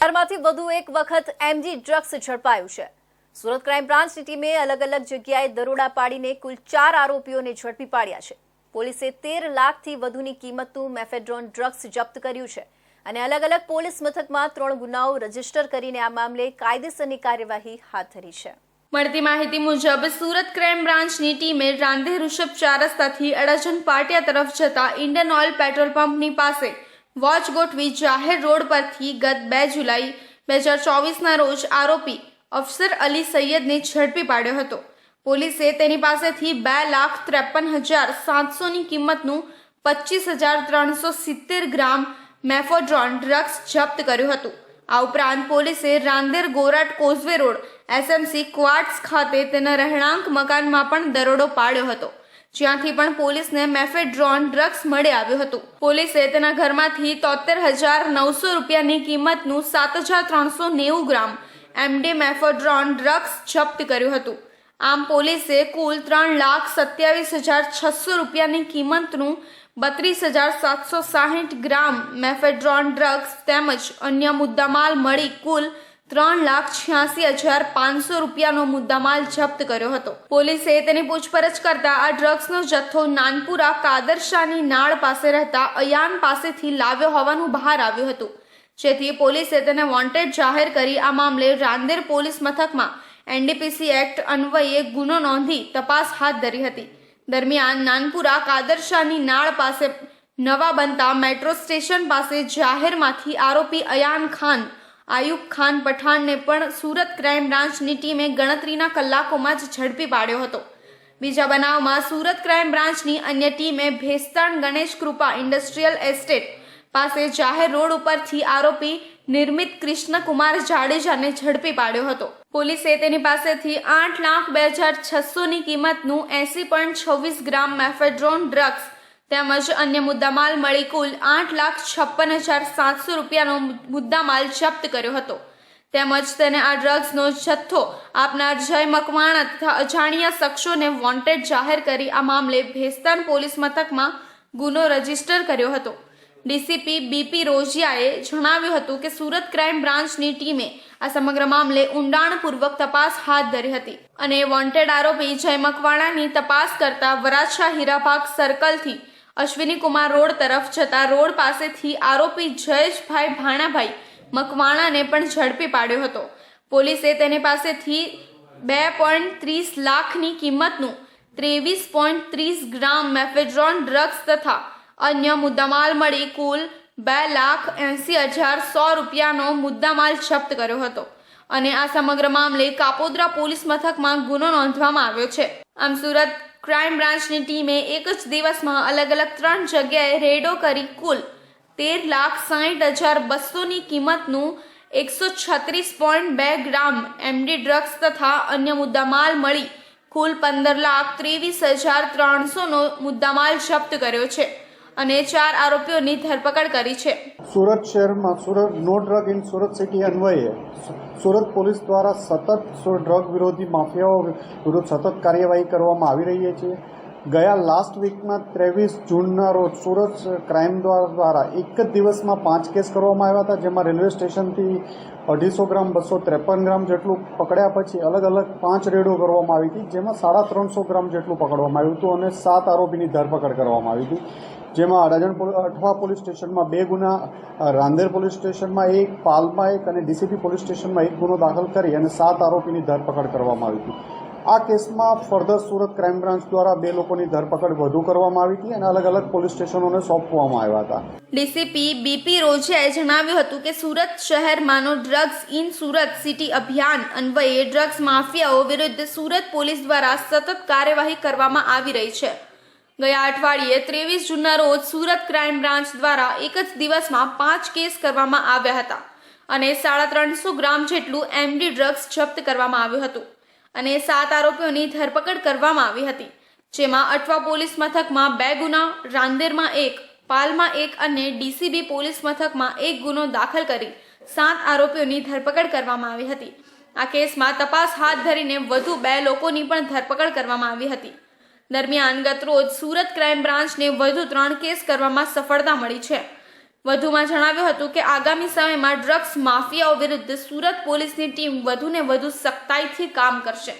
ચારમાંથી વધુ એક વખત એમજી ડ્રગ્સ ઝડપાયું છે. સુરત ક્રાઇમ બ્રાન્ચની ટીમે અલગ અલગ જગ્યાએ દરોડા પાડીને કુલ ચાર આરોપીઓને ઝડપી પાડ્યા છે. પોલીસે તેર લાખથી વધુની કિંમતનું મેફેડ્રોન ડ્રગ્સ જપ્ત કર્યું છે અને અલગ અલગ પોલીસ મથકમાં ત્રણ ગુનાઓ રજિસ્ટર કરીને આ મામલે કાયદેસરની કાર્યવાહી હાથ ધરી છે. મળતી માહિતી મુજબ, સુરત ક્રાઇમ બ્રાન્ચની ટીમે રાંધે ઋષભ ચાર રસ્તાથી અડાજણ પાટિયા તરફ જતા ઇન્ડિયન ઓઇલ પેટ્રોલ પંપની પાસે વોચ ગોઠવી જાહેર રોડ પરથી ગત બે જુલાઈ બે હજાર ચોવીસના રોજ આરોપી અફસર અલી સૈયદને ઝડપી પાડ્યો હતો. પોલીસે તેની પાસેથી બે લાખ ત્રેપન હજાર સાતસોની કિંમતનું પચીસ હજાર ત્રણસો સિત્તેર ગ્રામ મેફોડ્રોન ડ્રગ્સ જપ્ત કર્યું હતું. આ ઉપરાંત પોલીસે Rander Gorat causeway road SMC quarters ખાતે તેના રહેણાંક મકાનમાં પણ દરોડો પાડ્યો હતો. જ્યાંથી પણ પોલીસને મેફેડ્રોન ડ્રગ્સ મળી આવ્યું હતું. પોલીસે તેના ઘરમાંથી તોતેર હજાર નવસો રૂપિયાની કિંમતનું સાત હજાર ત્રણસો નેવું ગ્રામ એમડી મેફેડ્રોન ડ્રગ્સ જપ્ત કર્યું હતું. આમ પોલીસે કુલ ત્રણ લાખ સત્યાવીસ હજાર છસો રૂપિયાની કિંમતનું બત્રીસ હજાર સાતસો સાહીઠ ગ્રામ મેફેડ્રોન ડ્રગ્સ તેમજ અન્ય મુદ્દામાલ મળી કુલ ત્રણ લાખ છ્યાસી હજાર પાંચસો રૂપિયાનો મુદ્દામાલ જપ્ત કર્યો હતો. પોલીસે તેની પૂછપરછ કરતા આ ડ્રગ્સનો જથ્થો નાનપુરા કાદરશાની નાળ પાસે રહેતા અયાન પાસેથી લાવ્યો હોવાનું બહાર આવ્યું હતું. જેથી પોલીસે તેને વોન્ટેડ જાહેર કરી આ મામલે રાંદેર પોલીસ મથકમાં એનડીપીસી એક્ટ અન્વયે ગુનો નોંધી તપાસ હાથ ધરી હતી. દરમિયાન નાનપુરા કાદરશાની નાળ પાસે નવા બનતા મેટ્રો સ્ટેશન પાસે જાહેરમાંથી આરોપી અયાન ખાન આયુબ ખાન પઠાણને પણ સુરત ક્રાઇમ બ્રાન્ચની ટીમે ગણતરીના કલાકોમાં જ ઝડપી પાડ્યો હતો. બીજા બનાવમાં સુરત ક્રાઇમ બ્રાન્ચની અન્ય ટીમે ભેસ્તાણ ગણેશ કૃપા ઇન્ડસ્ટ્રીયલ એસ્ટેટ પાસે જાહેર રોડ ઉપરથી આરોપી નિર્મિત કૃષ્ણકુમાર જાડેજાને ઝડપી પાડ્યો હતો. પોલીસે તેની પાસેથી આઠ લાખ બે હજાર છસોની કિંમતનું એસી પોઈન્ટ છવ્વીસ ગ્રામ મેફેડ્રોન ડ્રગ્સ તેમજ અન્ય મુદ્દામાલ મળી કુલ આઠ લાખ છપ્પન હજાર સાતસો રૂપિયાનો મુદ્દામાલ જપ્ત કર્યો હતો. તેમજ તેને આ ડ્રગ્સનો જથ્થો આપનાર જય મકવાણા તથા અજાણ્યા શખ્સોને વોન્ટેડ જાહેર કરી આ મામલે ભેસ્તાન પોલીસ મથકમાં ગુનો રજિસ્ટર કર્યો હતો. ડીસીપી બીપી રોજિયાએ જણાવ્યું હતું કે સુરત ક્રાઇમ બ્રાન્ચની ટીમે આ સમગ્ર મામલે ઊંડાણપૂર્વક તપાસ હાથ ધરી હતી અને વોન્ટેડ આરોપી જય મકવાણાની તપાસ કરતા વરાછા હીરાભાગ સર્કલથી અશ્વિની કુમાર રોડ તરફ જતા રોડ પાસેથી આરોપી જયેશભાઈ ભાણાભાઈ મકવાણાને પણ ઝડપી પાડ્યો હતો. પોલીસે તેની પાસેથી બે પોઈન્ટ ત્રીસ લાખની કિંમતનું ત્રેવીસ પોઈન્ટ ત્રીસ ગ્રામ મેફેડ્રોન ડ્રગ્સ તથા અન્ય મુદ્દામાલ મળી કુલ બે લાખ એંસી હજાર સો રૂપિયાનો મુદ્દામાલ જપ્ત કર્યો હતો. અને આ સમગ્ર મામલે કાપોદ્રા પોલીસ મથકમાં ગુનો નોંધવામાં આવ્યો છે. આમ સુરત ક્રાઇમ બ્રાન્ચની ટીમે એક જ દિવસમાં અલગ અલગ ત્રણ જગ્યાએ રેડો કરી કુલ તેર લાખ સાહીઠ હજાર બસોની કિંમતનું એકસો છત્રીસ પોઈન્ટ બે ગ્રામ એમડી ડ્રગ્સ તથા અન્ય મુદ્દામાલ મળી. કુલ પંદર લાખ ત્રેવીસ હજાર ત્રણસોનો મુદ્દામાલ જપ્ત કર્યો છે. અને ચાર આરોપીઓની ધરપકડ કરી છે. સુરત શહેરમાં સુરત નો ડ્રગ ઇન સુરત સિટી અન્વયે સુરત પોલીસ દ્વારા સતત ડ્રગ વિરોધી માફિયાઓ વિરુદ્ધ સતત કાર્યવાહી કરવામાં આવી રહી છે. ગયા લાસ્ટ વીકમાં ત્રેવીસ જૂનના રોજ સુરત ક્રાઇમ દ્વારા એક જ દિવસમાં પાંચ કેસ કરવામાં આવ્યા હતા, જેમાં રેલવે સ્ટેશનથી અઢીસો ગ્રામ, બસો ત્રેપન ગ્રામ જેટલું પકડ્યા પછી અલગ અલગ પાંચ રેડો કરવામાં આવી હતી, જેમાં સાડા ત્રણસો ગ્રામ જેટલું પકડવામાં આવ્યું હતું અને સાત આરોપીની ધરપકડ કરવામાં આવી હતી. જેમાં અડાજણ અઠવા પોલીસ સ્ટેશનમાં બે ગુના રાંદેર પોલીસ સ્ટેશનમાં એક, પાલમાં એક અને ડીસીપી પોલીસ સ્ટેશનમાં એક ગુનો દાખલ કરી અને સાત આરોપીની ધરપકડ કરવામાં આવી હતી. આ કેસમાં ફર્ધર સુરત ક્રાઇમ બ્રાન્ચ દ્વારા બે લોકોની ધરપકડ વધુ કરવામાં આવી હતી અને અલગ અલગ પોલીસ સ્ટેશનોને સોંપવામાં આવ્યા હતા. ડીસીપી બીપી રોજિયાએ જણાવ્યું હતું કે સુરત શહેરમાંનો ડ્રગ્સ ઇન સુરત સિટી અભિયાન અન્વયે ડ્રગ્સ માફિયાઓ વિરુદ્ધ સુરત પોલીસ દ્વારા સતત કાર્યવાહી કરવામાં આવી રહી છે. ગયા અઠવાડિયે ત્રેવીસ જૂનના રોજ સુરત ક્રાઇમ બ્રાન્ચ દ્વારા એક જ દિવસમાં પાંચ કેસ કરવામાં આવ્યા હતા અને સાડા ત્રણસો ગ્રામ જેટલું એમડી ડ્રગ્સ જપ્ત કરવામાં આવ્યું હતું અને સાત આરોપીઓની ધરપકડ કરવામાં આવી હતી, જેમાં અઠવા પોલીસ મથકમાં બે ગુના, રાંદેરમાં એક, પાલમાં એક અને ડીસીબી પોલીસ મથકમાં એક ગુનો દાખલ કરી સાત આરોપીઓની ધરપકડ કરવામાં આવી હતી. આ કેસમાં તપાસ હાથ ધરીને વધુ બે લોકોની પણ ધરપકડ કરવામાં આવી હતી. દરમિયાન ગતરોજ સુરત ક્રાઇમ બ્રાન્ચને વધુ ત્રણ કેસ કરવામાં સફળતા મળી છે. વધુમાં જણાવ્યું હતું કે આગામી સમયમાં ડ્રગ્સ માફિયાઓ વિરુદ્ધ સુરત પોલીસની ટીમ વધુને વધુ સખ્તાઈથી કામ કરશે.